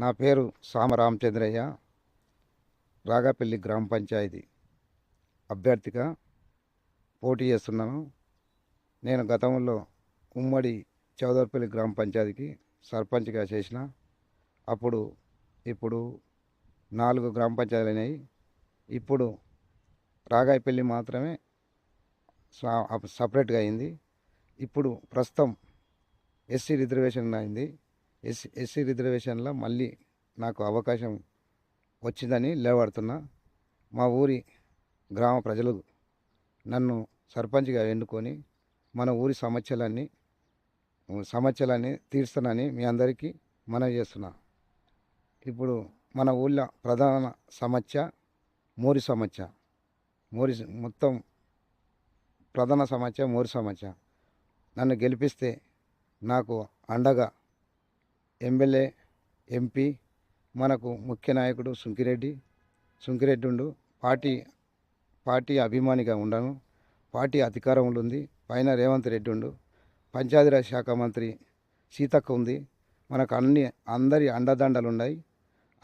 నా పేరు సామరామచంద్రయ్య రాగాపల్లి గ్రామ పంచాయతీ అభ్యర్థిగా పోటీ చేస్తున్నాను. నేను గతంలో ఉమ్మడి చౌదర్పల్లి గ్రామ పంచాయతీకి సర్పంచ్గా చేసిన అప్పుడు ఇప్పుడు నాలుగు గ్రామ పంచాయతీలు అయినాయి. ఇప్పుడు రాగాయపల్లి మాత్రమే సా- సపరేట్గా అయింది. ఇప్పుడు ప్రస్తుతం ఎస్సీ రిజర్వేషన్ అయింది. ఎస్సీ ఎస్సీ రిజర్వేషన్లో మళ్ళీ నాకు అవకాశం వచ్చిందని నిలబడుతున్నా. మా ఊరి గ్రామ ప్రజలు నన్ను సర్పంచ్గా ఎన్నుకొని మన ఊరి సమస్యలన్నీ సమస్యలన్నీ తీరుస్తానని మీ అందరికీ మనవి చేస్తున్నా. ఇప్పుడు మన ఊళ్ళో ప్రధాన సమస్య మోరి సమస్య. మోరి మొత్తం ప్రధాన సమస్య మోరి సమస్య. నన్ను గెలిపిస్తే నాకు అండగా ఎమ్మెల్యే ఎంపీ మనకు ముఖ్య నాయకుడు సుంకిరెడ్డి. సుంకిరెడ్డి ఉండు పార్టీ పార్టీ అభిమానిగా ఉండను. పార్టీ అధికారంలో ఉంది పైన రేవంత్ రెడ్డి ఉండు పంచాయతీరాజ్ శాఖ మంత్రి సీతక్క ఉంది మనకు అన్ని అందరి అండదండలు ఉన్నాయి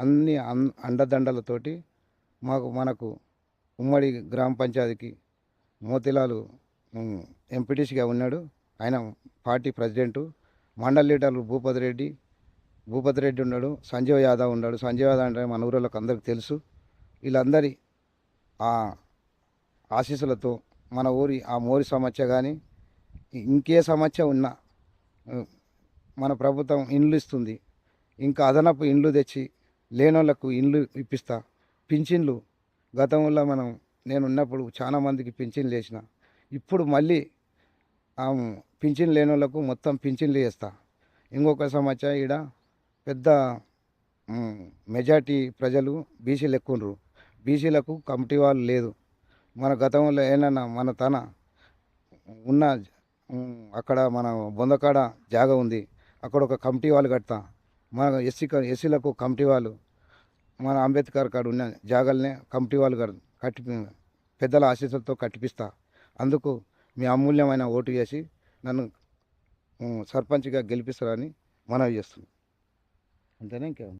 అన్ని అన్- అండదండలతోటి మాకు మనకు ఉమ్మడి గ్రామ పంచాయతీకి మోతిలాలు ఎంపీటీసీగా ఉన్నాడు. ఆయన పార్టీ ప్రెసిడెంటు. మండల్ లీడర్లు భూపతి రెడ్డి. భూపతి రెడ్డి ఉన్నాడు సంజయ్ యాదవ్ ఉన్నాడు. సంజయ్ యాదవ్ అంటే మన ఊరిలోకి అందరికి తెలుసు. వీళ్ళందరి ఆ ఆశీస్సులతో మన ఊరి ఆ మోరి సమస్య కానీ ఇంకే సమస్య ఉన్నా మన ప్రభుత్వం ఇండ్లు ఇస్తుంది. ఇంకా అదనపు ఇండ్లు తెచ్చి లేనోళ్ళకు ఇండ్లు ఇప్పిస్తా. పింఛన్లు. గతంలో మనం నేను ఉన్నప్పుడు చాలా మందికి పింఛన్లు వేసిన ఇప్పుడు మళ్ళీ పింఛన్ లేనోళ్ళకు మొత్తం పింఛన్లు వేస్తా ఇంకొక సమస్య ఈడ పెద్ద మెజార్టీ ప్రజలు బీసీలు ఎక్కువరు బీసీలకు కమిటీ వాళ్ళు లేదు. మన గతంలో ఏమన్నా మన తన ఉన్న అక్కడ మన బొందకాడ జాగా ఉంది. అక్కడ ఒక కమిటీ వాళ్ళు కడతా. మన ఎస్సీ ఎస్సీలకు కమిటీ వాళ్ళు మన అంబేద్కర్ కాడ ఉన్న జాగాలనే కమిటీ వాళ్ళు కట్టి పెద్దల ఆశీస్సులతో కట్టిపిస్తా. అందుకు మీ అమూల్యమైన ఓటు వేసి నన్ను సర్పంచ్గా గెలిపిస్తారని మనవి చేస్తున్నాను అంతేనా ఇంకేం